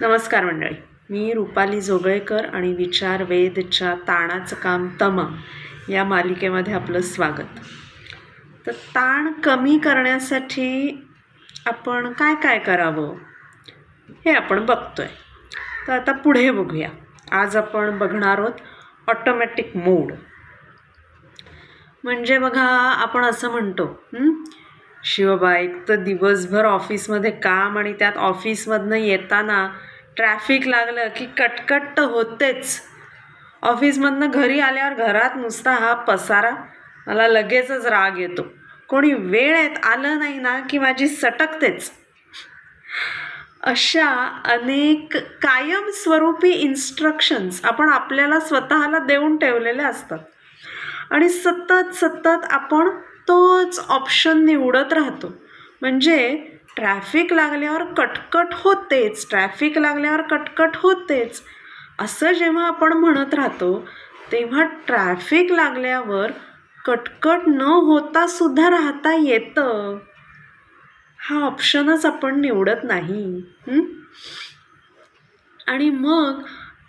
नमस्कार मंडळी. मी रुपाली जोगळेकर आणि विचार वेदच्या ताणाचं काम तमा या मालिकेमध्ये आपलं स्वागत. तर ताण कमी करण्यासाठी आपण काय काय करावं हे आपण बघतो आहे तर आता पुढे बघूया. आज आपण बघणार आहोत ऑटोमॅटिक मोड म्हणजे बघा आपण असं म्हणतो शिवबा एक तर दिवसभर ऑफिसमध्ये काम आणि त्यात ऑफिसमधनं येताना ट्रॅफिक लागलं की कटकट तर होतेच. ऑफिसमधनं घरी आल्यावर घरात नुसता हा पसारा मला लगेचच राग येतो. कोणी वेळेत आलं नाही ना की माझी सटकतेच. अशा अनेक कायमस्वरूपी इन्स्ट्रक्शन्स आपण आपल्याला स्वतःला देऊन ठेवलेले असतात. आणि सतत सतत आपण तोच ऑप्शन निवडत राहतो. म्हणजे ट्रॅफिक लागल्यावर कटकट होतेच ट्रॅफिक लागल्यावर कटकट होतेच. असं जेव्हा आपण म्हणत राहतो तेव्हा ट्रॅफिक लागल्यावर कटकट न होता सुद्धा राहता येतं. हा ऑप्शनच आपण निवडत नाही. आणि मग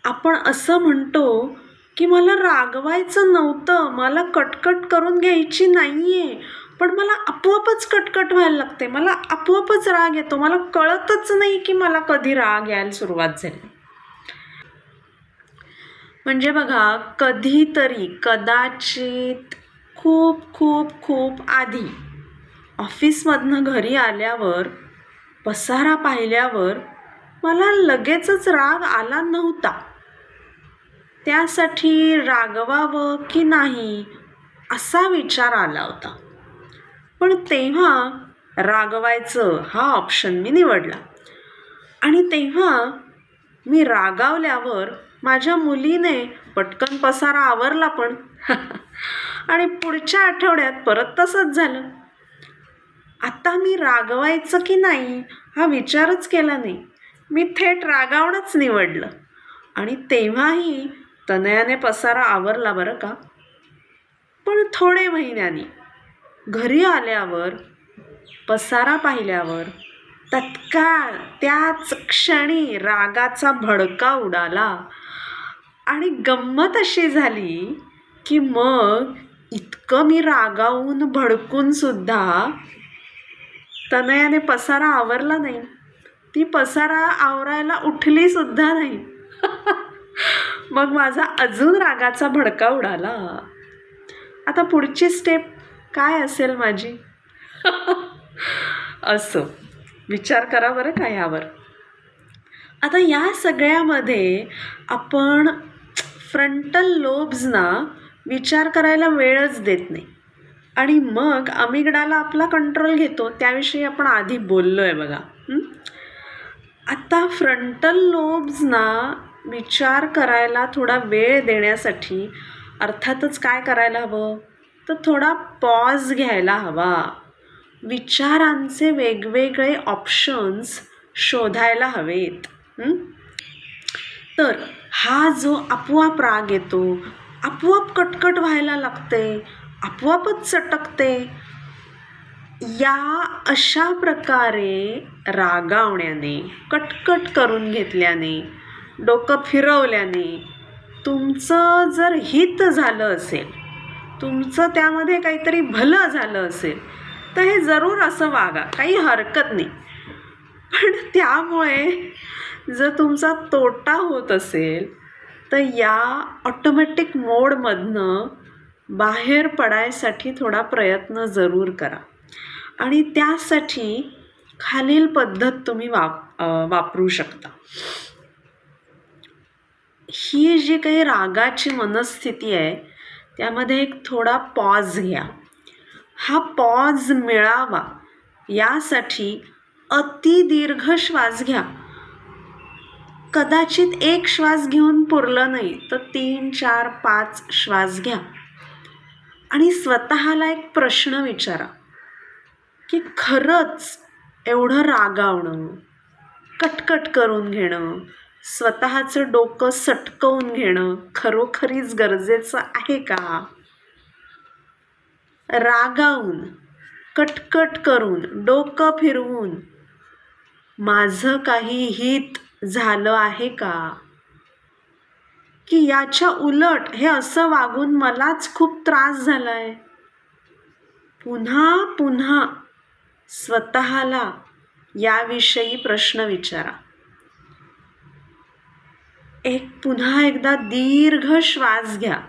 आपण असं म्हणतो की मला रागवायचं नव्हतं मला कटकट करून घ्यायची नाही आहे पण मला आपोआपच कटकट व्हायला लागते. मला आपोआपच राग येतो. मला कळतच नाही की मला कधी राग यायला सुरुवात झाली. म्हणजे बघा कधीतरी कदाचित खूप खूप खूप आधी ऑफिसमधनं घरी आल्यावर पसारा पाहिल्यावर मला लगेचच राग आला नव्हता. त्यासाठी रागवावं की नाही असा विचार आला होता. पण तेव्हा रागवायचं हा ऑप्शन मी निवडला. आणि तेव्हा मी रागावल्यावर माझ्या मुलीने पटकन पसारा आवरला पण. आणि पुढच्या आठवड्यात परत तसंच झालं. आता मी रागवायचं की नाही हा विचारच केला नाही. मी थेट रागावणंच निवडलं. आणि तेव्हाही तनयाने पसारा आवरला बरं का? पण थोडे महिन्यांनी घरी आल्यावर पसारा पाहिल्यावर तत्काळ त्याच क्षणी रागाचा भडका उडाला आणि गंमत अशी झाली की मग इतकं मी रागावून भडकून सुद्धा तनयाने पसारा आवरला नाही. ती पसारा आवरायला उठली सुद्धा नाही. मग माझा अजून रागाचा भडका उडाला. आता पुढची स्टेप काय असेल माझी? असं. विचार करा बरं का यावर आता या सगळ्यामध्ये आपण फ्रंटल लोब्सना विचार करायला वेळच देत नाही. आणि मग अमिगडाला आपला कंट्रोल घेतो. त्याविषयी आपण आधी बोललो आहे बघा आता फ्रंटल लोब्सना विचार करायला थोडा वेळ देण्यासाठी अर्थातच काय करायला हवं? तर थोडा पॉज घ्यायला हवा. विचारांचे वेगवेगळे ऑप्शन्स शोधायला हवेत. तर हा जो आपोआप राग येतो आपोआप कटकट व्हायला लागते आपोआपच चटकते या अशा प्रकारे रागावण्याने कटकट करून घेतल्याने डोकं फिरवल्याने तुमचं जर हित झालं असेल तुमचं त्यामध्ये काहीतरी भलं झालं असेल तर हे जरूर असं वागा काही हरकत नाही. पण त्यामुळे जर तुमचा तोटा होत असेल तर या ऑटोमॅटिक मोडमधनं बाहेर पडायसाठी थोडा प्रयत्न जरूर करा. आणि त्यासाठी खालील पद्धत तुम्ही वाप वापरू शकता. ही जी काही रागाची मनस्थिती आहे त्यामध्ये एक थोडा पॉज घ्या. हा पॉज मिळावा यासाठी अति दीर्घ श्वास घ्या. कदाचित एक श्वास घेऊन पुरलं नाही तर तीन चार पाच श्वास घ्या. आणि स्वतःला एक प्रश्न विचारा की खरंच एवढं रागावणं कटकट करून घेणं स्वतःचं डोकं सटकवून घेणं खरोखरीच गरजेचं आहे का? रागावून कटकट करून डोकं फिरवून माझं काही हित झालं आहे का? की याच्या उलट हे असं वागून मलाच खूप त्रास झाला आहे पुन्हा पुन्हा स्वतःला याविषयी प्रश्न विचारा. एक पुन्हा एकदा दीर्घ श्वास घ्या.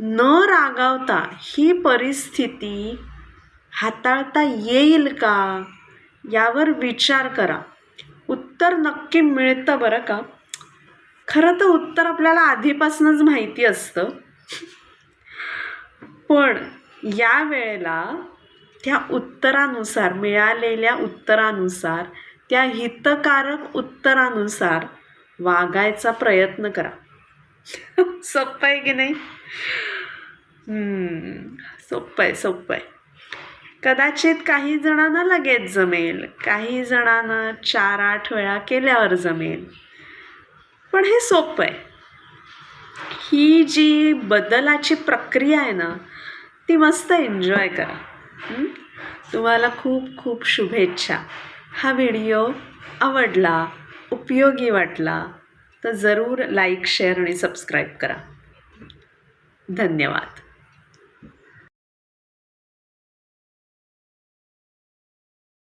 न रागावता ही परिस्थिती हाताळता येईल का यावर विचार करा. उत्तर नक्की मिळतं बरं का? खरं तर उत्तर आपल्याला आधीपासूनच माहिती असतं. पण या वेळेला त्या उत्तरानुसार मिळालेल्या उत्तरानुसार त्या हितकारक उत्तरानुसार वागायचा प्रयत्न करा. सोपं आहे की नाही? सोप्पं सोपं आहे सोपं आहे. कदाचित काही जणांना लगेच जमेल काही जणांना चार आठ वेळा केल्यावर जमेल. पण हे सोपं आहे. ही जी बदलाची प्रक्रिया आहे ना ती मस्त एन्जॉय करा. तुम्हाला खूप खूप शुभेच्छा. हा व्हिडिओ आवडला उपयोगी वाटला तर जरूर लाईक शेअर आणि सबस्क्राईब करा. धन्यवाद.